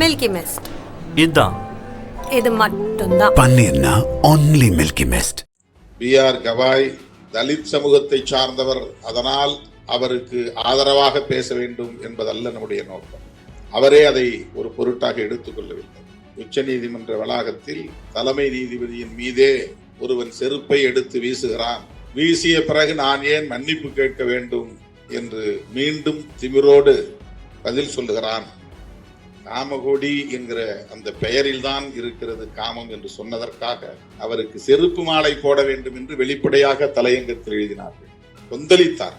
Milky mist இதுதான் இது மட்டும்தான் பன்னீர்னா only milky mist B R Gavai Dalit சமூகத்தை சார்ந்தவர் அதனால் அவருக்கு ஆதரவாக பேச வேண்டும் என்பதல்ல நம்முடைய நோக்கம் அவரே அதை ஒரு பொருட்டாக எடுத்துக்கொள்ளவில்லை உச்ச நீதிமன்ற வளாகத்தில் தலைமை நீதிபதியின் மீதே ஒருவன் செருப்பை எடுத்து வீசுகிறான் வீசிய பிறகு நான் ஏன் மன்னிப்பு கேட்க வேண்டும் என்று மீண்டும் திமிரோடு பதில் சொல்லுகிறான் காமகோடி என்கிற அந்த பெயரில் தான் இருக்கிறது காமம் என்று சொன்னதற்காக அவருக்கு செருப்பு மாலை போட வேண்டும் என்று வெளிப்படையாக தலையங்கத்தில் எழுதினார்கள். கொந்தளித்தார்.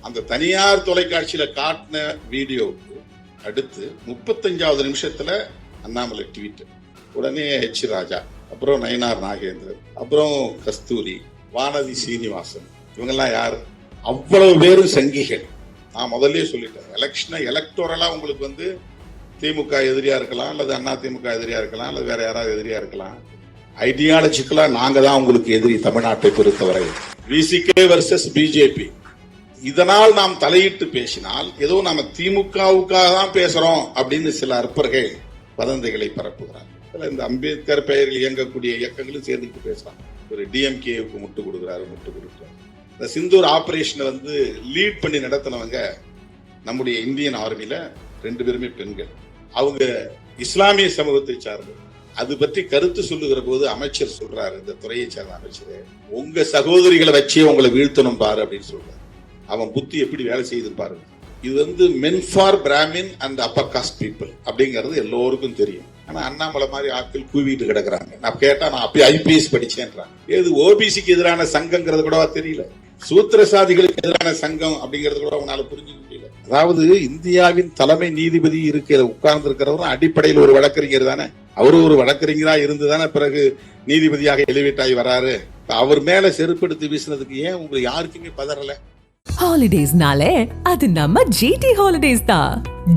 அந்த தனியார் தொலைக்காட்சியில காட்டின வீடியோவுக்கு அடுத்து முப்பத்தஞ்சாவது நிமிஷத்துல அண்ணாமலை ட்வீட். உடனே ஹெச் ராஜா அப்புறம் நயனார் நாகேந்திரன் அப்புறம் கஸ்தூரி வானதி சீனிவாசன் இவங்கெல்லாம் யார்? அவ்வளவு பேரும் சங்கிகள். நான் முதல்ல சொல்லிட்டேன். எலெக்ஷனை எலக்டோரலா உங்களுக்கு வந்து திமுக எதிரியா இருக்கலாம் அல்லது அண்ணா திமுக எதிரியா இருக்கலாம் அல்லது வேற யாராவது எதிரியா இருக்கலாம். ஐடியாலஜிக்கலா நாங்க தான் உங்களுக்கு எதிரி தமிழ்நாட்டை பொறுத்தவரை. விசிகே வர்சஸ் பிஜேபி இதனால் நாம் தலையிட்டு பேசினால் ஏதோ நாம திமுகவுக்காக தான் பேசுறோம் அப்படின்னு சில அற்பர்கள் வதந்திகளை பரப்புகிறார். இந்த அம்பேத்கர் பெயரில் இயங்கக்கூடிய இயக்கங்களும் சேர்ந்துட்டு பேசுறாங்க. ஒரு டிஎம்கேவுக்கு முட்டு கொடுக்குறாரு முட்டு கொடுக்குறாரு. இந்த சிந்தூர் ஆபரேஷனை வந்து லீட் பண்ணி நடத்தினவங்க நம்முடைய இந்தியன் ஆர்மியில ரெண்டு பேருமே பெண்கள். அவங்க இஸ்லாமிய சமூகத்தை சார்ந்தது அது பற்றி கருத்து சொல்லுகிற போது அமைச்சர் சொல்றாரு இந்த துறையை சார்ந்த அமைச்சர் உங்க சகோதரிகளை வச்சே உங்களை வீழ்த்தணும் பாரு அப்படின்னு சொல்றாரு. அவன் புத்தி எப்படி வேலை செய்து பாருங்க இது வந்து men for Brahmin and upper caste people அப்படிங்கிறது எல்லோருக்கும் தெரியும். ஆனா அண்ணாமலை மாதிரி ஆட்கள் கூவிட்டு கிடக்குறாங்க. நான் கேட்டா நான் அப்பயே ஐபிஎஸ் படிச்சேன்றாங்க. ஏது ஓபிசிக்கு எதிரான சங்கங்கிறது கூட தெரியல. சூத்திர சாதிகளுக்கு எதிரான சங்கம் அப்படிங்கிறது கூட உன்னால புரிஞ்சுக்க முடியல. அதாவது இந்தியாவின் தலைமை நீதிபதி இருக்கிற உட்கார்ந்து இருக்கிறவரும் அடிப்படையில் ஒரு வழக்கறிஞர் தானே. அவரு ஒரு வழக்கறிஞரா இருந்துதானே பிறகு நீதிபதியாக எலிவேட்டாகி வராரு. அவர் மேல செருப்படுத்தி வீசினதுக்கு ஏன் உங்களுக்கு யாருக்குமே பதறல? ஹாலிடேஸ்னாலே அது நம்ம ஜிடி ஹாலிடேஸ் தான்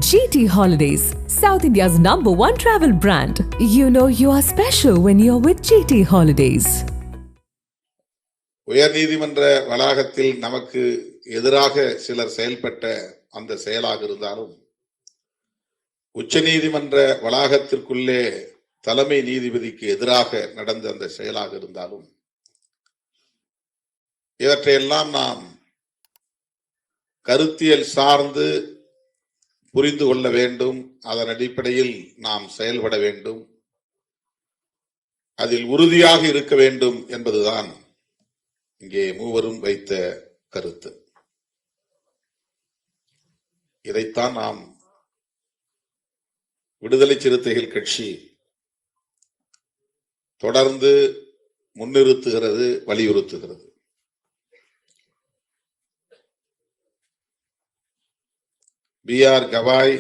GT holidays South India's number one travel brand you know you are special when you are with GT holidays உயர்நீதிமன்ற வளாகத்தில் நமக்கு எதிராக சிலர் செயல்பட்ட அந்த செயலாக இருந்தாலும் உச்சநீதிமன்ற வளாகத்திற்குள்ளே தலைமை நீதிபதிக்கு எதிராக நடந்த அந்த செயலாக இருந்தாலும் இவற்றையெல்லாம் நாம் கருத்தியல் சார்ந்து புரிந்து கொள்ள வேண்டும். அதன் அடிப்படையில் நாம் செயல்பட வேண்டும். அதில் உறுதியாக இருக்க வேண்டும் என்பதுதான் இங்கே மூவரும் வைத்த கருத்து. இதைத்தான் நாம் விடுதலை சிறுத்தைகள் கட்சி தொடர்ந்து முன்னிறுத்துகிறது வலியுறுத்துகிறது. பி ஆர் கவாய்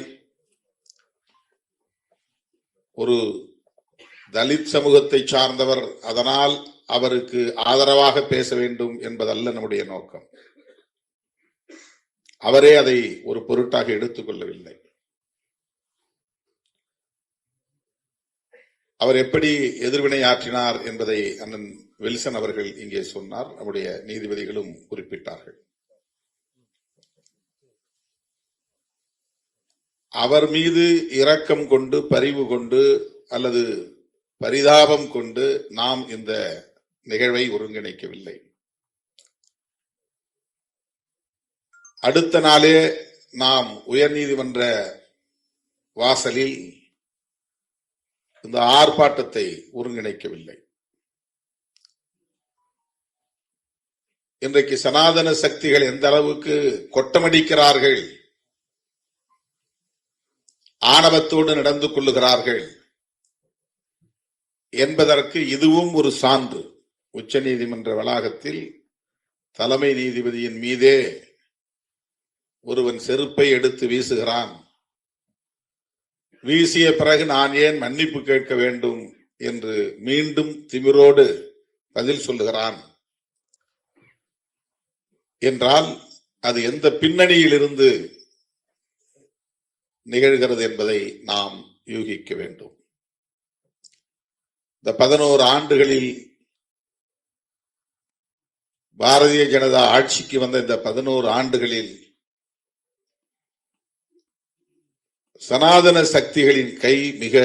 ஒரு தலித் சமூகத்தை சார்ந்தவர் அதனால் அவருக்கு ஆதரவாக பேச வேண்டும் என்பதல்ல நம்முடைய நோக்கம். அவரே அதை ஒரு பொருட்டாக எடுத்துக்கொள்ளவில்லை அவர் எப்படி எதிர்வினை ஆற்றினார் என்பதை அண்ணன் வில்சன் அவர்கள் இங்கே சொன்னார். நம்முடைய நீதிபதிகளும் குறிப்பிட்டார்கள். அவர் மீது இரக்கம் கொண்டு பரிவு கொண்டு அல்லது பரிதாபம் கொண்டு நாம் இந்த நிகழ்வை ஒருங்கிணைக்கவில்லை. அடுத்த நாளே நாம் உயர்நீதிமன்ற வாசலில் இந்த ஆர்ப்பாட்டத்தை ஒருங்கிணைக்கவில்லை. இன்றைக்கு சனாதன சக்திகள் எந்த அளவுக்கு கொட்டமடிக்கிறார்கள் ஆணவத்தோடு நடந்து கொள்ளுகிறார்கள் என்பதற்கு இதுவும் ஒரு சான்று. உச்சநீதிமன்ற வளாகத்தில் தலைமை நீதிபதியின் மீதே ஒருவன் செருப்பை எடுத்து வீசுகிறான். வீசிய பிறகு நான் ஏன் மன்னிப்பு கேட்க வேண்டும் என்று மீண்டும் திமிரோடு பதில் சொல்லுகிறான். என்றால் அது எந்த பின்னணியில் இருந்து நிகழ்கிறது என்பதை நாம் யூகிக்க வேண்டும். இந்த பதினோரு ஆண்டுகளில் பாரதிய ஜனதா ஆட்சிக்கு வந்த இந்த பதினோரு ஆண்டுகளில் சனாதன சக்திகளின் கை மிக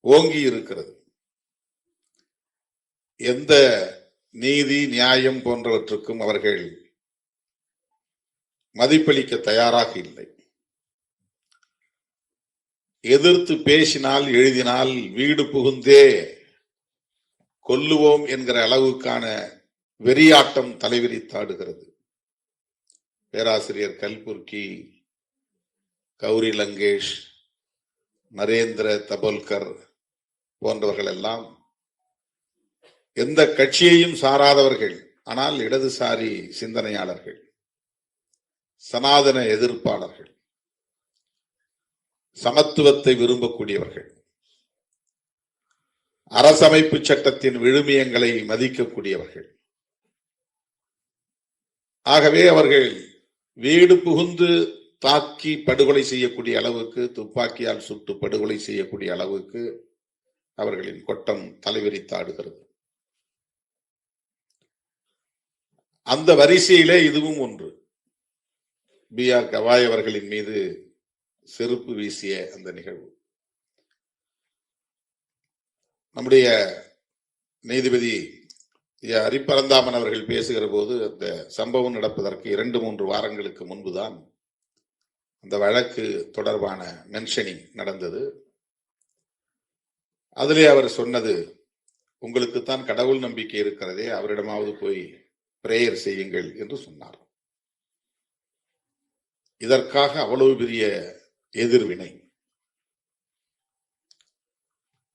ஓங்கி இருக்கிறது. எந்த நீதி நியாயம் போன்றவற்றுக்கும் அவர்கள் மதிப்பளிக்க தயாராக இல்லை. எதிர்த்து பேசினால் எழுதினால் வீடு புகுந்தே. கொல்லுவோம் என்கிற அளவுக்கான வெறியாட்டம் தலைவிரித்தாடுகிறது பேராசிரியர் கல்புர்கி கௌரி லங்கேஷ் நரேந்திர தபோல்கர் போன்றவர்கள் எல்லாம் எந்த கட்சியையும் சாராதவர்கள் ஆனால் இடதுசாரி சிந்தனையாளர்கள் சனாதன எதிர்ப்பாளர்கள். சமத்துவத்தை விரும்பக்கூடியவர்கள். அரசமைப்பு சட்டத்தின் விழுமியங்களை மதிக்கக்கூடியவர்கள். ஆகவே அவர்கள் வீடு புகுந்து தாக்கி படுகொலை செய்யக்கூடிய அளவுக்கு துப்பாக்கியால் சுட்டு படுகொலை செய்யக்கூடிய அளவுக்கு அவர்களின் கொட்டம் தலைவிரித்தாடுகிறது. அந்த வரிசையிலே இதுவும் ஒன்று. பி ஆர் கவாய் அவர்களின் மீது செருப்பு வீசிய அந்த நிகழ்வு. நம்முடைய நீதிபதி அரிப்பரந்தாமன் அவர்கள் பேசுகிற போது அந்த சம்பவம் நடப்பதற்கு இரண்டு மூன்று வாரங்களுக்கு முன்புதான் அந்த வழக்கு தொடர்பான மென்ஷனிங் நடந்தது. அதிலே அவர் சொன்னது உங்களுக்குத்தான் கடவுள் நம்பிக்கை இருக்கிறதே அவரிடமாவது போய் பிரேயர் செய்யுங்கள் என்று சொன்னார். இதற்காக அவ்வளவு பெரிய எதிர்வினை.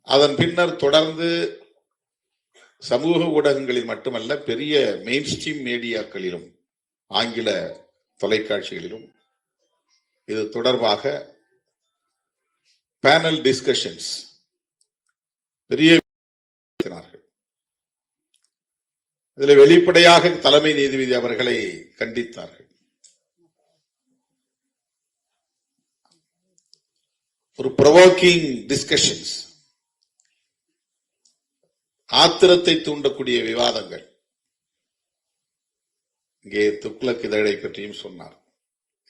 அதன் பின்னர் தொடர்ந்து சமூக ஊடகங்களில் மட்டுமல்ல பெரிய மெயின் ஸ்ட்ரீம் மீடியாக்களிலும் ஆங்கில தொலைக்காட்சிகளிலும் இது தொடர்பாக பேனல் டிஸ்கஷன்ஸ் பெரிய இதில் வெளிப்படையாக தலைமை நீதிபதி அவர்களை கண்டித்தார்கள். ஒரு ப்ரொவோக்கிங் டிஸ்கஷன்ஸ் ஆத்திரத்தை தூண்டக்கூடிய விவாதங்கள். இங்கே துக்ளக் இதழை பற்றியும் சொன்னார்.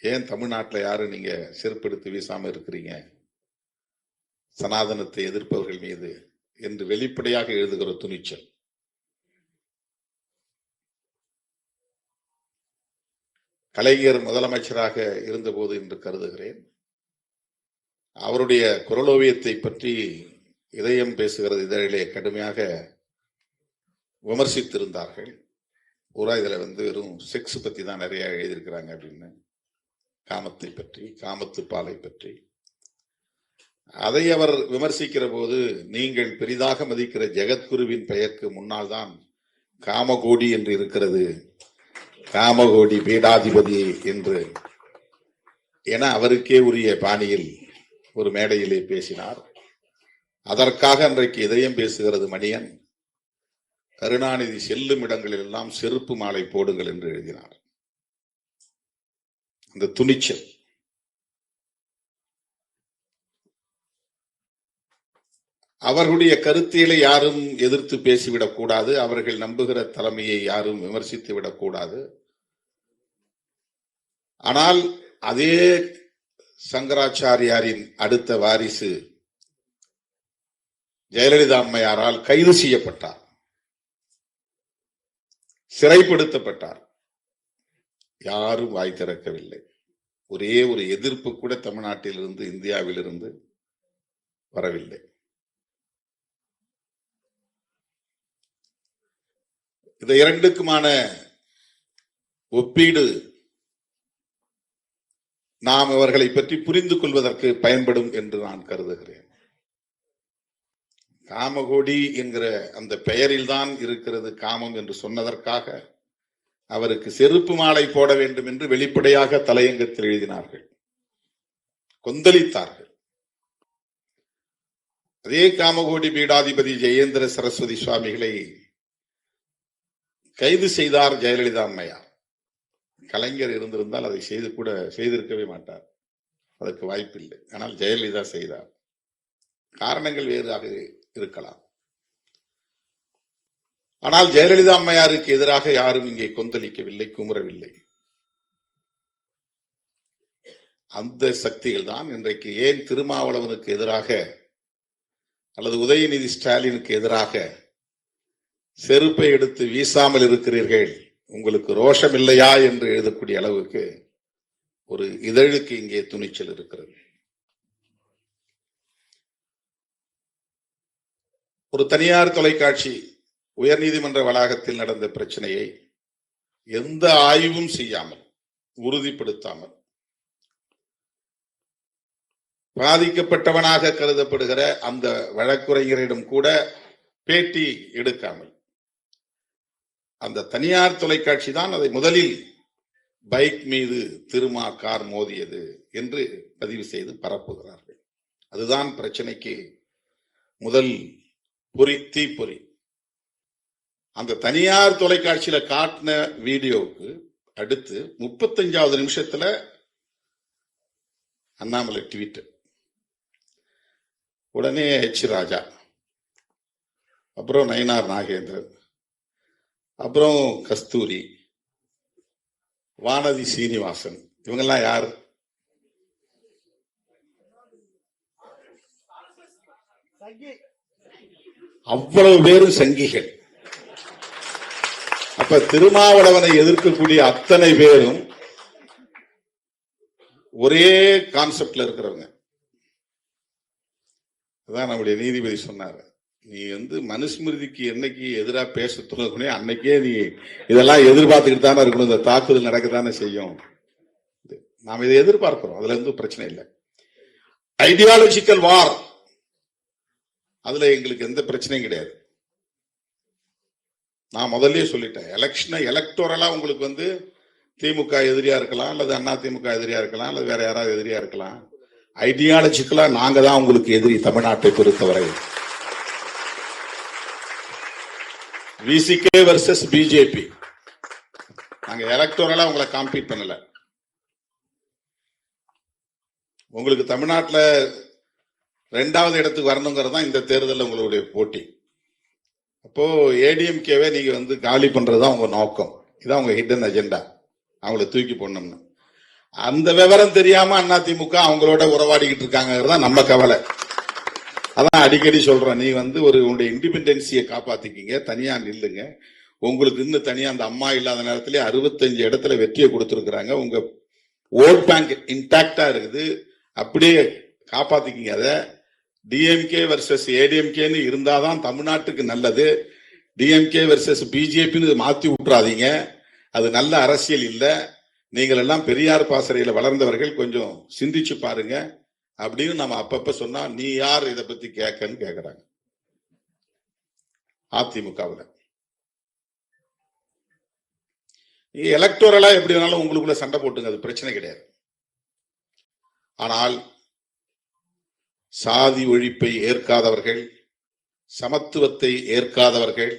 ஏன் தமிழ்நாட்டில் யாரும் நீங்க செருப்படுத்தி வீசாம இருக்கிறீங்க? சனாதனத்தை எதிர்ப்பவர்கள் மீது என்று வெளிப்படையாக எழுதுகிற துணிச்சல். கலைஞர் முதலமைச்சராக இருந்தபோது என்று கருதுகிறேன். அவருடைய குரலோவியத்தை பற்றி இதயம் பேசுகிறது இதழிலே கடுமையாக விமர்சித்திருந்தார்கள். பூரா இதில் வந்து வெறும் செக்ஸ் பற்றி தான் நிறையா எழுதியிருக்கிறாங்க அப்படின்னு. காமத்தை பற்றி காமத்து பாலை பற்றி. அதை அவர் விமர்சிக்கிற போது நீங்கள் பெரிதாக மதிக்கிற ஜெகத்குருவின் பெயருக்கு முன்னால் தான் காமகோடி என்று இருக்கிறது. காமகோடி பீடாதிபதி என்று. என அவருக்கே உரிய பாணியில் ஒரு மேடையிலே பேசினார். அதற்காக அன்றைக்கு இதயம் பேசுகிறது மணியன். கருணாநிதி செல்லும் இடங்களில் எல்லாம் செருப்பு மாலை போடுங்கள் என்று எழுதினார். அந்த துணிச்சல். அவர்களுடைய கருத்தியலை யாரும் எதிர்த்து பேசிவிடக் கூடாது. அவர்கள் நம்புகிற தலைமையை யாரும் விமர்சித்து விடக்கூடாது ஆனால் அதே சங்கராச்சாரியாரின் அடுத்த வாரிசு ஜெயலலிதா அம்மையாரால் கைது செய்யப்பட்டார். சிறைப்படுத்தப்பட்டார். யாரும் வாய் திறக்கவில்லை. ஒரே ஒரு எதிர்ப்பு கூட தமிழ்நாட்டிலிருந்து இந்தியாவிலிருந்து வரவில்லை. இந்த இரண்டுக்குமான ஒப்பீடு நாம் அவர்களை பற்றி புரிந்து கொள்வதற்கு பயன்படும் என்று நான் கருதுகிறேன். காமகோடி என்கிற அந்த பெயரில் தான் இருக்கிறது காமம் என்று சொன்னதற்காக அவருக்கு செருப்பு மாலை போட வேண்டும் என்று வெளிப்படையாக தலையங்கத்தில் எழுதினார்கள். கொந்தளித்தார்கள். அதே காமகோடி பீடாதிபதி ஜெயேந்திர சரஸ்வதி சுவாமிகளை கைது செய்தார் ஜெயலலிதா அம்மையார். கலைஞர் இருந்திருந்தால் அதை செய்து கூட செய்திருக்கவே மாட்டார். அதற்கு வாய்ப்பில்லை. ஆனால் ஜெயலலிதா செய்தார். காரணங்கள் வேறாக இருக்கலாம். ஆனால் ஜெயலலிதா அம்மையாருக்கு எதிராக யாரும் இங்கே கொந்தளிக்கவில்லை குமுறவில்லை. அந்த சக்திகள் தான் இன்றைக்கு ஏன் திருமாவளவனுக்கு எதிராக அல்லது உதயநிதி ஸ்டாலினுக்கு எதிராக செருப்பை எடுத்து வீசாமல் இருக்கிறீர்கள்? உங்களுக்கு ரோஷம் இல்லையா என்று எழுதக்கூடிய அளவுக்கு ஒரு இதழுக்கு இங்கே துணிச்சல் இருக்கிறது. ஒரு தனியார் தொலைக்காட்சி உயர்நீதிமன்ற வளாகத்தில் நடந்த பிரச்சனையை எந்த ஆய்வும் செய்யாமல் உறுதிப்படுத்தாமல் பாதிக்கப்பட்டவனாக கருதப்படுகிற அந்த வழக்குரைஞரிடம் கூட பேட்டி எடுக்காமல் அந்த தனியார் தொலைக்காட்சி தான் அதை முதலில் பைக் மீது திருமா கார் மோதியது என்று பதிவு செய்து பரப்புகிறார்கள். அதுதான் பிரச்சனைக்கு முதல் பொறி தீப்பொறி. அந்த தனியார் தொலைக்காட்சியில காட்டின வீடியோவுக்கு அடுத்து முப்பத்தஞ்சாவது நிமிஷத்துல அண்ணாமலை ட்வீட் உடனே எச் ராஜா அப்புறம் நயினார் நாகேந்திரன். அப்புறம் கஸ்தூரி வானதி சீனிவாசன். இவங்கெல்லாம் யார்? அவ்வளவு பேரும் சங்கிகள். அப்ப திருமாவளவனை எதிர்க்கக்கூடிய அத்தனை பேரும் ஒரே கான்செப்ட்ல இருக்கிறவங்க. அதான் நம்முடைய நீதிபதி சொன்னாரு. நீ வந்து மனுஸ்மிருதிக்கு என்னைக்கு எதிராக பேச தொடங்கணும் அன்னைக்கே நீ இதெல்லாம் எதிர்பார்த்துக்கிட்டு தானே இருக்கணும். இந்த தாக்குதல் நடக்கத்தானே செய்யும். இது- நாம் இதை எதிர்பார்க்கிறோம். அதுல இருந்து பிரச்சனை இல்லை. ஐடியாலஜிக்கல் வார் அதுல எங்களுக்கு எந்த பிரச்சனையும் கிடையாது. நான் முதல்லயே சொல்லிட்டேன். எலெக்ஷனை எலக்டோரலா உங்களுக்கு வந்து திமுக எதிரியா இருக்கலாம் அல்லது அண்ணா திமுக எதிரியா இருக்கலாம் அல்லது வேற யாராவது எதிரியா இருக்கலாம். ஐடியாலஜிக்கலா நாங்க தான் உங்களுக்கு எதிரி தமிழ்நாட்டை பொறுத்தவரை. விசிகே வர்சஸ் பிஜேபி நாங்க எலக்டோரலா உங்களை காம்பீட் பண்ணல. உங்களுக்கு தமிழ்நாட்டில் ரெண்டாவது இடத்துக்கு வரணுங்கிறது தான் இந்த தேர்தலில் உங்களுடைய போட்டி. அப்போ ஏடிஎம்கேவே நீங்க வந்து காலி பண்றதுதான் உங்க நோக்கம். இதான் உங்க ஹிடன் அஜெண்டா அவங்கள தூக்கி போடணும்னு. அந்த விவரம் தெரியாம அதிமுக அவங்களோட உறவாடிக்கிட்டு இருக்காங்கிறது தான் நம்ம கவலை. அதான் அடிக்கடி சொல்றேன். நீ வந்து ஒரு உன்னுடைய இண்டிபெண்டன்சியை காப்பாத்திக்கிங்க. தனியா நில்லுங்க. உங்களுக்கு இன்னும் தனியா அந்த அம்மா இல்லாத நேரத்திலே அறுபத்தஞ்சு இடத்துல வெற்றியை கொடுத்துருக்குறாங்க. உங்க ஓட் பேங்க் இன்டாக்டா இருக்குது. அப்படியே காப்பாத்திக்கிங்க அதை. டிஎம்கே வர்சஸ் ஏடிஎம்கேன்னு இருந்தாதான் தமிழ்நாட்டுக்கு நல்லது. டிஎம்கே வர்சஸ் பிஜேபின்னு மாத்தி விட்டுறாதீங்க. அது நல்ல அரசியல் இல்லை. நீங்கள் எல்லாம் பெரியார் பாசறையில் வளர்ந்தவர்கள் கொஞ்சம் சிந்திச்சு பாருங்க. அப்படின்னு நம்ம அப்பப்ப சொன்னா நீ யார் இதை பத்தி கேட்கன்னு கேக்குறாங்க. அதிமுகவுல. எலக்டோரலா எப்படி வேணாலும் உங்களுக்குள்ள சண்டை போட்டுங்க அது பிரச்சனை கிடையாது. ஆனால் சாதி ஒழிப்பை ஏற்காதவர்கள் சமத்துவத்தை ஏற்காதவர்கள்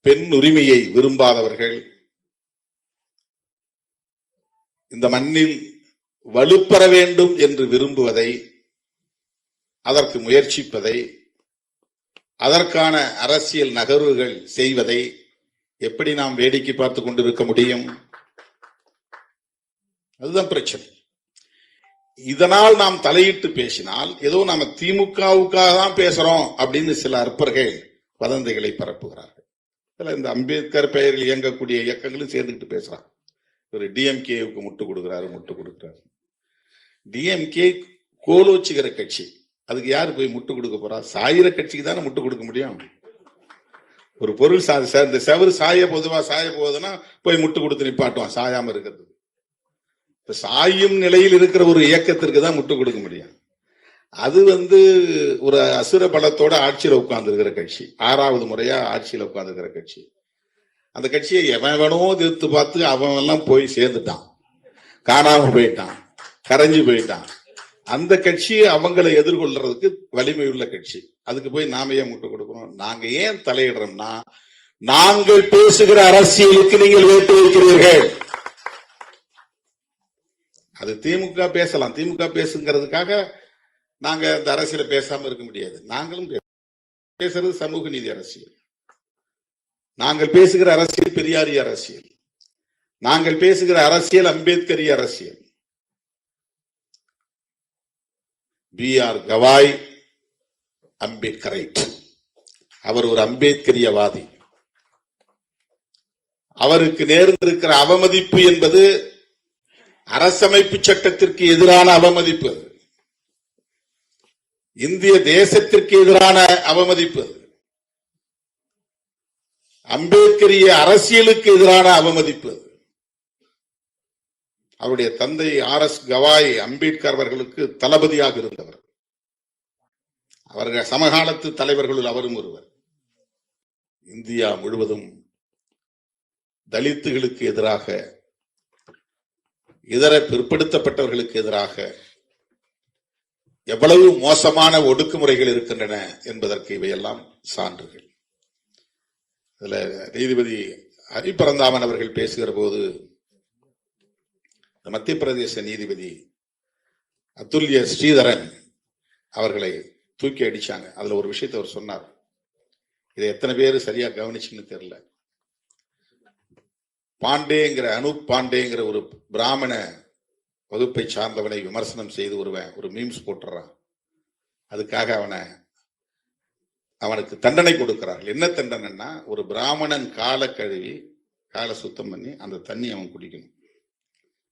பெண் உரிமையை விரும்பாதவர்கள் இந்த மண்ணில் வலுப்பெற வேண்டும் என்று விரும்புவதை அதற்கு முயற்சிப்பதை அதற்கான அரசியல் நகர்வுகள் செய்வதை எப்படி நாம் வேடிக்கை பார்த்து கொண்டிருக்க முடியும்? அதுதான் பிரச்சனை. இதனால் நாம் தலையிட்டு பேசினால் ஏதோ நாம திமுகவுக்காக தான் பேசுறோம் அப்படின்னு சில அற்பர்கள் வதந்திகளை பரப்புகிறார்கள். இதுல இந்த அம்பேத்கர் பெயரில் இயங்கக்கூடிய இயக்கங்களும் சேர்ந்துக்கிட்டு பேசுறான் ஒரு டிஎம்கேவுக்கு முட்டு கொடுக்குறாரு முட்டு கொடுக்குறாரு. டிஎம்கே கோலோச்சுகிற கட்சி. அதுக்கு யார் போய் முட்டு கொடுக்க போறா? சாயிர கட்சிக்கு தானே முட்டு கொடுக்க முடியும். ஒரு பொருள் சா இந்த செவரு சாய பொதுவா சாய போகுதுன்னா போய் முட்டு கொடுத்து நிப்பாட்டுவான் சாயாம இருக்கிறது. இப்ப சாயும் நிலையில் இருக்கிற ஒரு இயக்கத்திற்கு தான் முட்டு கொடுக்க முடியும். அது வந்து ஒரு அசுர பலத்தோட ஆட்சியில உட்கார்ந்துருக்கிற கட்சி. ஆறாவது முறையா ஆட்சியில உட்கார்ந்துருக்கிற கட்சி. அந்த கட்சியை எவன் வேணோ எதிர்த்து பார்த்து அவன் எல்லாம் போய் சேர்ந்துட்டான். காணாம போயிட்டான். கரைஞ்சு போயிட்டான். அந்த கட்சியை அவங்களை எதிர்கொள்றதுக்கு வலிமை உள்ள கட்சி. அதுக்கு போய் நாம ஏன் முட்டு கொடுக்கணும்? நாங்க ஏன் தலையிடுறோம்னா நாங்கள் பேசுகிற அரசியலுக்கு நீங்கள் வேட்டு வைக்கிறீர்கள். அது திமுக பேசலாம். திமுக பேசுங்கிறதுக்காக நாங்க இந்த அரசியல பேசாம இருக்க முடியாது. நாங்களும் பேசுறது சமூக நீதி அரசியல். நாங்கள் பேசுகிற அரசியல் பெரியாரிய அரசியல். நாங்கள் பேசுகிற அரசியல் அம்பேத்கரிய அரசியல். பி ஆர் கவாய் அம்பேத்கரைட் அவர் ஒரு அம்பேத்கரியவாதி. அவருக்கு நேர்ந்திருக்கிற அவமதிப்பு என்பது அரசமைப்பு சட்டத்திற்கு எதிரான அவமதிப்பு. இந்திய தேசத்திற்கு எதிரான அவமதிப்பு. அம்பேத்கரிய அரசியலுக்கு எதிரான அவமதிப்பு. அவருடைய தந்தை ஆர் எஸ் கவாய் அம்பேத்கர் அவர்களுக்கு தளபதியாக இருந்தவர். அவர்கள் சமகாலத்து தலைவர்களுள் அவரும் ஒருவர். இந்தியா முழுவதும் தலித்துகளுக்கு எதிராக இதர பிற்படுத்தப்பட்டவர்களுக்கு எதிராக எவ்வளவு மோசமான ஒடுக்குமுறைகள் இருக்கின்றன என்பதற்கு இவையெல்லாம் சான்றுகள். இதுல நீதிபதி ஹரிபரந்தாமன் அவர்கள் பேசுகிற போது மத்திய பிரதேச நீதிபதி அதுல்ய ஸ்ரீதரன் அவர்களை தூக்கி அடிச்சாங்க. அதுல ஒரு விஷயத்தை அவர் சொன்னார். இதை எத்தனை பேர் சரியா கவனிச்சுன்னு தெரியல. பாண்டேங்கிற அனூப் பாண்டேங்கிற ஒரு பிராமண வகுப்பை சார்ந்தவனை விமர்சனம் செய்து ஒருவன் ஒரு மீம்ஸ் போட்டுறான். அதுக்காக அவனை அவனுக்கு தண்டனை கொடுக்கிறார்கள். என்ன தண்டனைன்னா ஒரு பிராமணன் காலை கழுவி காலை சுத்தம் பண்ணி அந்த தண்ணி அவன் குடிக்கணும்.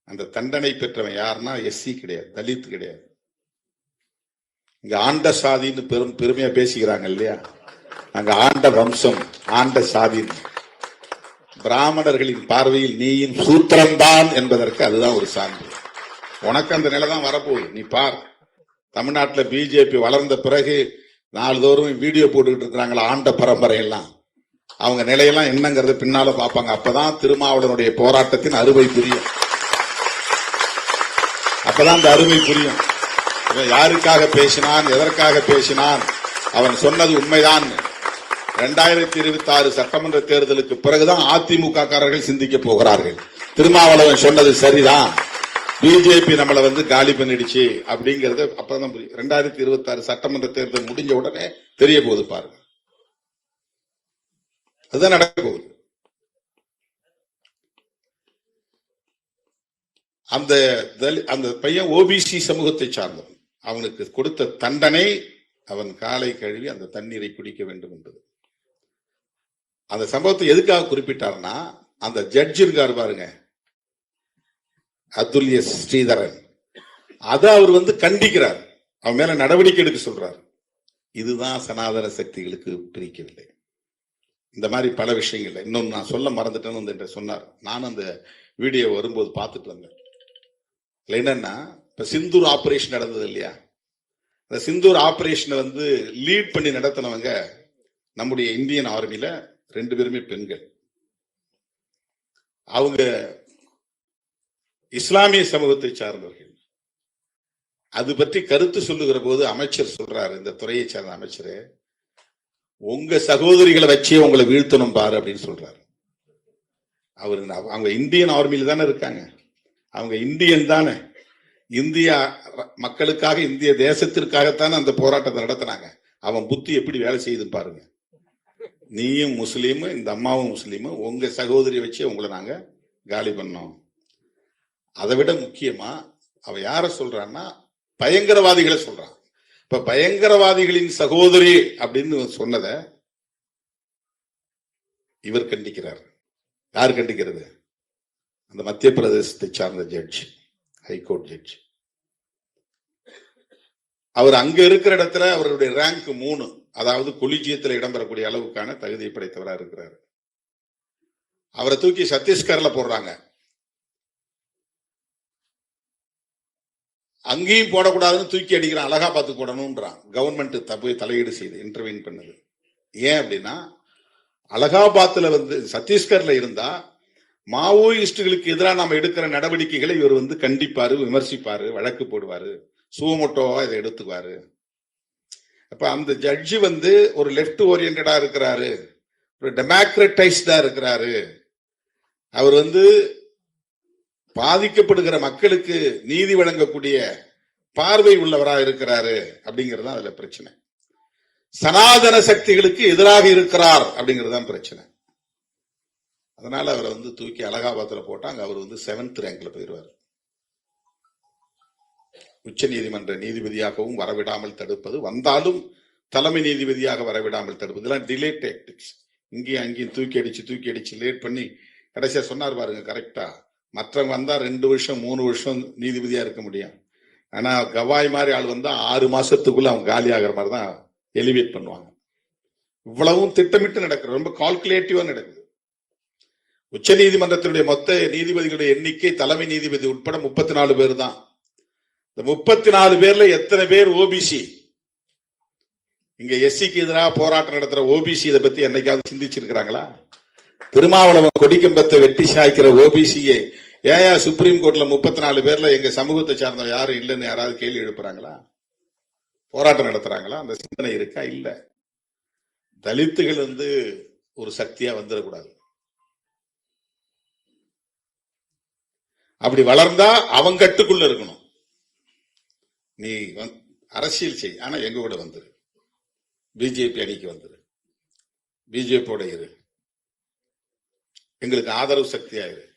அந்த தண்டனை பெற்றவன் யாருன்னா எஸ்சி கிடையாது தலித் கிடையாது. இங்க ஆண்ட சாதின்னு பெரும் பெருமையா பேசிக்கிறாங்க இல்லையா? அங்க ஆண்ட வம்சம் ஆண்ட சாதின்னு பிராமணர்களின் பார்வையில் நீயின் சூத்திரம்தான் என்பதற்கு அதுதான் ஒரு சான்று. உனக்கு அந்த நிலை தான் வரப்போகுது. நீ பார். தமிழ்நாட்டுல பிஜேபி வளர்ந்த பிறகு நாள்தோறும் வீடியோ போட்டுக்கிட்டு இருக்கிறாங்களா ஆண்ட பரம்பரை எல்லாம் அவங்க நிலையெல்லாம் என்னங்கிறது பின்னால பார்ப்பாங்க. அப்பதான் திருமாவளனுடைய போராட்டத்தின் அறுவை புரியும். அப்பதான் அந்த அருமை புரியும். இவன் யாருக்காக பேசினான் எதற்காக பேசினான் அவன் சொன்னது உண்மைதான். இரண்டாயிரத்தி இருபத்தி ஆறு சட்டமன்ற தேர்தலுக்கு பிறகுதான் அதிமுக காரர்கள் சிந்திக்க போகிறார்கள். திருமாவளவன் சொன்னது சரிதான். பிஜேபி நம்மளை வந்து காலி பண்ணிடுச்சு அப்படிங்கறது அப்பதான் புரியும். ரெண்டாயிரத்தி இருபத்தி ஆறு சட்டமன்ற தேர்தல் முடிஞ்ச உடனே தெரிய போகுது பாருங்க. அதுதான் நடக்க போகுது அந்த தலி- அந்த பையன் ஓபிசி சமூகத்தை சார்ந்தவன். அவனுக்கு கொடுத்த தண்டனை அவன் காலை கழுவி அந்த தண்ணீரை குடிக்க வேண்டும் என்பது. அந்த சம்பவத்தை எதுக்காக குறிப்பிட்டார்னா அந்த ஜட்ஜ் இருக்காரு பாருங்க. அதுல்ய ஸ்ரீதரன். அதை அவர் வந்து கண்டிக்கிறார். அவன் மேல நடவடிக்கை எடுக்க சொல்றார். இதுதான் சனாதன சக்திகளுக்கு பிரிக்கவில்லை இந்த மாதிரி பல விஷயங்கள் இன்னொன்று நான் சொல்ல மறந்துட்டேன்னு வந்து சொன்னார். நானும் அந்த வீடியோ வரும்போது பார்த்துட்டு வந்தேன். இல்லை என்னன்னா இப்ப சிந்தூர் ஆபரேஷன் நடந்தது இல்லையா? அந்த சிந்தூர் ஆபரேஷனை வந்து லீட் பண்ணி நடத்தினவங்க நம்முடைய இந்தியன் ஆர்மியில ரெண்டு பேருமே பெண்கள். அவங்க இஸ்லாமிய சமூகத்தை சார்ந்தவர்கள். அது பற்றி கருத்து சொல்லுகிற போது அமைச்சர் சொல்றாரு இந்த துறையை சார்ந்த அமைச்சர் உங்க சகோதரிகளை வச்சே உங்களை வீழ்த்தணும் பாரு அப்படின்னு சொல்றாரு. அவர் அவங்க இந்தியன் ஆர்மியில தானே இருக்காங்க. அவங்க இந்தியன் தானே. இந்தியா மக்களுக்காக இந்திய தேசத்திற்காகத்தானே அந்த போராட்டத்தை நடத்தினாங்க. அவன் புத்தி எப்படி வேலை செய்யுதுன்னு பாருங்க. நீயும் முஸ்லீமு இந்த அம்மாவும் முஸ்லீமு உங்க சகோதரியை வச்சு உங்களை நாங்க காலி பண்ணோம். அதை விட முக்கியமா அவ யார சொல்றான்னா பயங்கரவாதிகளை சொல்றான். இப்ப பயங்கரவாதிகளின் சகோதரி அப்படின்னு சொன்னதை இவர் கண்டிக்கிறார். யார் கண்டிக்கிறது? அந்த மத்திய பிரதேசத்தை சார்ந்த ஜட்ஜ் ஹைகோர்ட் ஜட்ஜ் அவர் அங்க இருக்கிற இடத்துல அவருடைய ரேங்க் மூணு. அதாவது கொலிஜியத்தில் இடம்பெறக்கூடிய அளவுக்கான தகுதியை படைத்தவரா இருக்கிறார். அவரை தூக்கி சத்தீஸ்கர்ல போடுறாங்க. அங்கேயும் போடக்கூடாதுன்னு தூக்கி அடிக்கிறான். அழகா பார்த்து போடணும்ன்றான் கவர்மெண்ட் தப்பு தலையீடு செய்து இன்டர்வீன் பண்ணுது. ஏன் அப்படின்னா அலகாபாத்தில் வந்து சத்தீஸ்கர்ல இருந்தா மாவோயிஸ்டுகளுக்கு எதிராக நாம எடுக்கிற நடவடிக்கைகளை இவர் வந்து கண்டிப்பாரு விமர்சிப்பாரு வழக்கு போடுவாரு. சுவமோட்டோவா இதை எடுத்துக்குவாரு. அப்ப அந்த ஜட்ஜி வந்து ஒரு லெப்ட் ஓரியன்டா இருக்கிறாரு. ஒரு டெமோக்ரட்டைஸ்டா இருக்கிறாரு. அவர் வந்து பாதிக்கப்படுகிற மக்களுக்கு நீதி வழங்கக்கூடிய பார்வை உள்ளவராக இருக்கிறாரு அப்படிங்கிறது தான் அதுல பிரச்சனை. சனாதன சக்திகளுக்கு எதிராக இருக்கிறார் அப்படிங்கிறது தான் பிரச்சனை. அதனால அவரை வந்து தூக்கி அலகாபாத்தில் போட்டா அங்க அவர் வந்து செவன்த் ரேங்க்ல போயிடுவார் உச்ச நீதிமன்ற நீதிபதியாகவும் வரவிடாமல் தடுப்பது வந்தாலும் தலைமை நீதிபதியாக வரவிடாமல் தடுப்பது. இதெல்லாம் டிலே டேக்டிக்ஸ் இங்கேயும் அங்கேயும் தூக்கி அடிச்சு தூக்கி அடிச்சு லேட் பண்ணி கடைசியா சொன்னார் பாருங்க கரெக்டா மற்றவங்க வந்தா ரெண்டு வருஷம் மூணு வருஷம் நீதிபதியா இருக்க முடியும். ஆனா கவாய் மாதிரி ஆள் வந்தா ஆறு மாசத்துக்குள்ள அவங்க காலி ஆகிற மாதிரி தான் எலிவேட் பண்ணுவாங்க. இவ்வளவும் திட்டமிட்டு நடக்குது ரொம்ப கால்குலேட்டிவா நடக்குது. உச்ச நீதிமன்றத்தினுடைய மொத்த நீதிபதிகளுடைய எண்ணிக்கை தலைமை நீதிபதி உட்பட முப்பத்தி நாலு பேர் தான் இந்த முப்பத்தி நாலு பேர்ல எத்தனை பேர் ஓபிசி இங்க எஸ்சிக்கு எதிராக போராட்டம் நடத்துற ஓபிசி இதை பத்தி என்னைக்காவது சிந்திச்சிருக்கிறாங்களா? திருமாவளவன் கொடிக்கம்பத்தை வெட்டி சாய்க்கிற ஓபிசியை ஏயா சுப்ரீம் கோர்ட்ல முப்பத்தி நாலு பேர்ல எங்க சமூகத்தை சார்ந்த யாரும் இல்லைன்னு யாராவது கேள்வி எழுப்புறாங்களா? போராட்டம் நடத்துறாங்களா? அந்த சிந்தனை இருக்கா? இல்ல. தலித்துகள் வந்து ஒரு சக்தியா வந்துடக்கூடாது. அப்படி வளர்ந்தா அவங்க கட்டுக்குள்ள இருக்கணும். நீ அரசியல் செய். ஆனா எங்க கூட வந்துரு. பிஜேபி அணிக்கு வந்துரு. பிஜேபியோட இரு. எங்களுக்கு ஆதரவு சக்தியா இரு.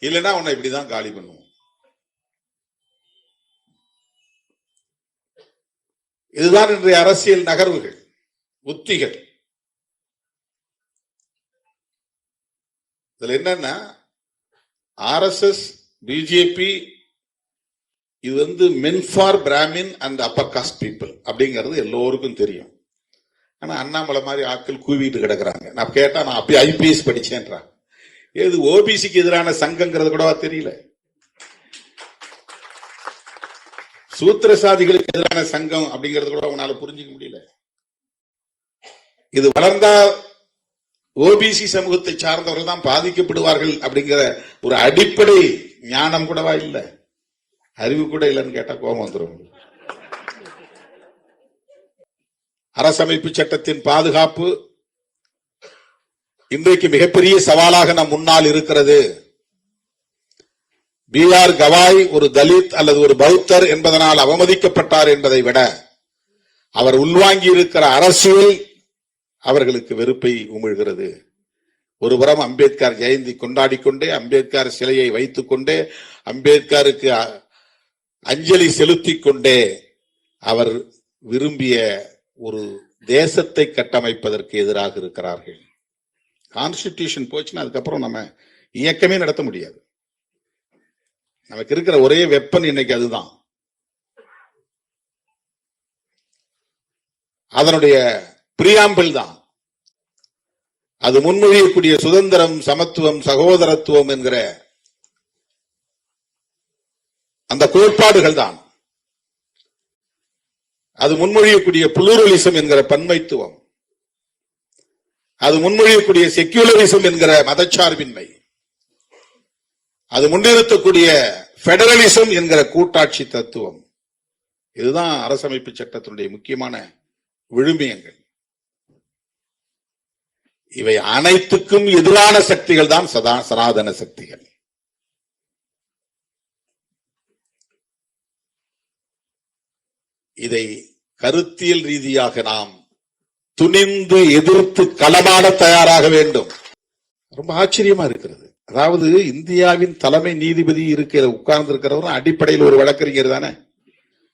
இல்லைன்னா உன்னை இப்படிதான் காலி பண்ணுவோம். இதுதான் இன்றைய அரசியல் நகர்வுகள் உத்திகள். இதுல என்னன்னா ஆர்எஸ்எஸ் பிஜேபி இது வந்து meant for Brahmin and upper caste people அப்படிங்கிறது எல்லோருக்கும் தெரியும். ஆனால் அண்ணாமலை மாதிரி ஆட்கள் கூவிட்டு கிடக்குறாங்க. நான் கேட்டால் நான் அப்பயே ஐபிஎஸ் படிச்சேன்றான் ஏது ஓபிசிக்கு எதிரான சங்கங்கிறது கூடவா தெரியல. சூத்திரசாதிகளுக்கு எதிரான சங்கம் அப்படிங்கிறது கூட உன்னால புரிஞ்சுக்க முடியல. இது வளர்ந்தா ஓபிசி சமூகத்தை சார்ந்தவர்கள் தான் பாதிக்கப்படுவார்கள் அப்படிங்கிற ஒரு அடிப்படை ஞானம் கூடவா இல்ல? அறிவு கூட இல்லைன்னு கேட்டா கோபம் வந்துடும் அரசமைப்பு சட்டத்தின் பாதுகாப்பு இன்றைக்கு மிகப்பெரிய சவாலாக நம் முன்னால் இருக்கிறது. பி ஆர் கவாய் ஒரு தலித் அல்லது ஒரு பௌத்தர் என்பதனால் அவமதிக்கப்பட்டார் என்பதை விட அவர் உள்வாங்கி இருக்கிற அரசியல் அவர்களுக்கு வெறுப்பை உமிழ்கிறது. ஒருபுறம் அம்பேத்கர் ஜெயந்தி கொண்டாடி கொண்டே அம்பேத்கர் சிலையை வைத்துக் கொண்டே அம்பேத்கருக்கு அ- அஞ்சலி செலுத்தி கொண்டே அவர் விரும்பிய ஒரு தேசத்தை கட்டமைப்பதற்கு எதிராக இருக்கிறார்கள். கான்ஸ்டிடியூஷன் போச்சுன்னா அதுக்கப்புறம் நம்ம இயக்கமே நடத்த முடியாது. நமக்கு இருக்கிற ஒரே வெப்பன் இன்னைக்கு அதுதான். அதனுடைய பிரியாம்பிள் தான். அது முன்மொழியக்கூடிய சுதந்திரம் சமத்துவம் சகோதரத்துவம் என்கிற அந்த கோட்பாடுகள் தான். அது முன்மொழியக்கூடிய புளூரலிசம் என்கிற பன்மைத்துவம். அது முன்மொழியக்கூடிய செக்யூலரிசம் என்கிற மதச்சார்பின்மை. அது முன்னிறுத்தக்கூடிய பெடரலிசம் என்கிற கூட்டாட்சி தத்துவம். இதுதான் அரசமைப்பு சட்டத்தினுடைய முக்கியமான விழுமியங்கள். இவை அனைத்துக்கும் எதிரான சக்திகள் தான் சதா சனாதன சக்திகள். இதை கருத்தியல் ரீதியாக நாம் துணிந்து எதிர்த்து களமாட தயாராக வேண்டும். ரொம்ப ஆச்சரியமா இருக்கிறது. அதாவது இந்தியாவின் தலைமை நீதிபதி இருக்கிற உட்கார்ந்து இருக்கிறவரும் அடிப்படையில் ஒரு வழக்கறிஞர் தானே?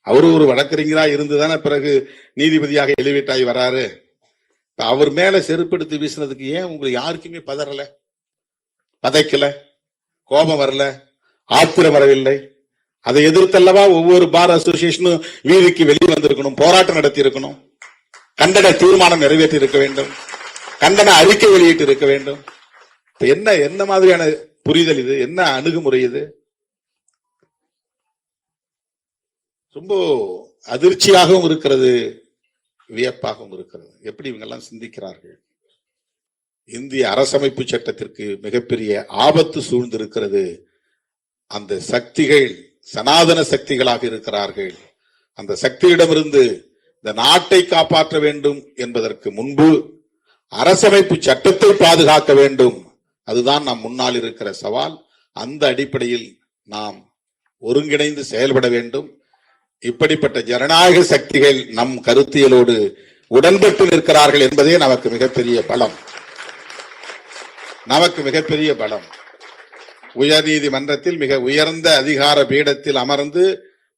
அவரு ஒரு வழக்கறிஞரா இருந்து தானே பிறகு நீதிபதியாக எலிவேட் வராரு? அவர் மேல செருப்படுத்தி வீசினதுக்கு ஏன் உங்களுக்கு யாருக்குமே பதறல? பதைக்கல? கோபம் வரல? ஆத்திரம் வரவில்லை? அதை எதிர்த்தல்லவா ஒவ்வொரு பார் அசோசியேஷனும் வீதிக்கு வெளியே வந்திருக்கணும் போராட்டம் நடத்தி இருக்கணும் கண்டன தீர்மானம் நிறைவேற்றி இருக்க வேண்டும். கண்டன அறிக்கை வெளியிட்டு இருக்க வேண்டும். இப்ப என்ன என்ன மாதிரியான புரிதல் இது? என்ன அணுகுமுறை இது? ரொம்ப அதிர்ச்சியாகவும் இருக்கிறது. வியப்பாகவும் இருக்கிறது. எப்படி இவங்க எல்லாம் சிந்திக்கிறார்கள்? இந்திய அரசமைப்பு சட்டத்திற்கு மிகப்பெரிய ஆபத்து சூழ்ந்திருக்கிறது. அந்த சக்திகள் சனாதன சக்திகளாக இருக்கிறார்கள். அந்த சக்தியிடமிருந்து இந்த நாட்டை காப்பாற்ற வேண்டும் என்பதற்கு முன்பு அரசமைப்பு சட்டத்தை பாதுகாக்க வேண்டும். அதுதான் நம் முன்னால் இருக்கிற சவால். அந்த அடிப்படையில் நாம் ஒருங்கிணைந்து செயல்பட வேண்டும். இப்படிப்பட்ட ஜனநாயக சக்திகள் நம் கருத்தியலோடு உடன்பட்டு நிற்கிறார்கள் என்பதே நமக்கு மிகப்பெரிய பலம். நமக்கு மிகப்பெரிய பலம். உயர் நீதிமன்றத்தில் மிக உயர்ந்த அதிகார பீடத்தில் அமர்ந்து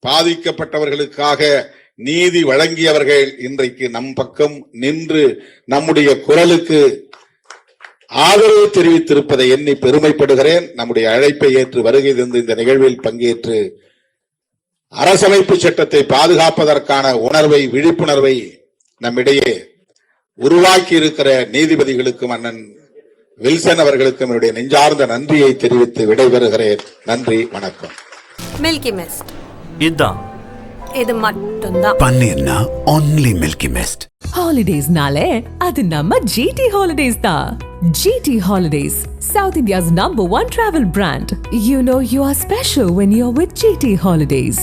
பாதிக்கப்பட்டவர்களுக்காக நீதி வழங்கியவர்கள் இன்றைக்கு நம் பக்கம் நின்று நம்முடைய குரலுக்கு ஆதரவு தெரிவித்திருப்பதை எண்ணி பெருமைப்படுகிறேன். நம்முடைய அழைப்பை ஏற்று வருகை தந்து இந்த நிகழ்வில் பங்கேற்று அரசமைப்பு சட்டத்தை பாதுகாப்பதற்கான உணர்வை விழிப்புணர்வை நம்மிடையே உருவாக்கி இருக்கிற நீதிபதிகளுக்கும் அண்ணன் வில்சன் அவர்களுக்கும் என்னுடைய நெஞ்சார்ந்த நன்றியை தெரிவித்து விடைபெறுகிறேன். நன்றி வணக்கம். மில்கி மிஸ்ட் இதுதான் இது மட்டும்தான். பன்னீர்னா only milky mist. ஹாலிடேஸ்னாலே அது நம்ம ஜிடி ஹாலிடேஸ் தான் GT holidays south India's number one travel brand you know you are special when you are with GT holidays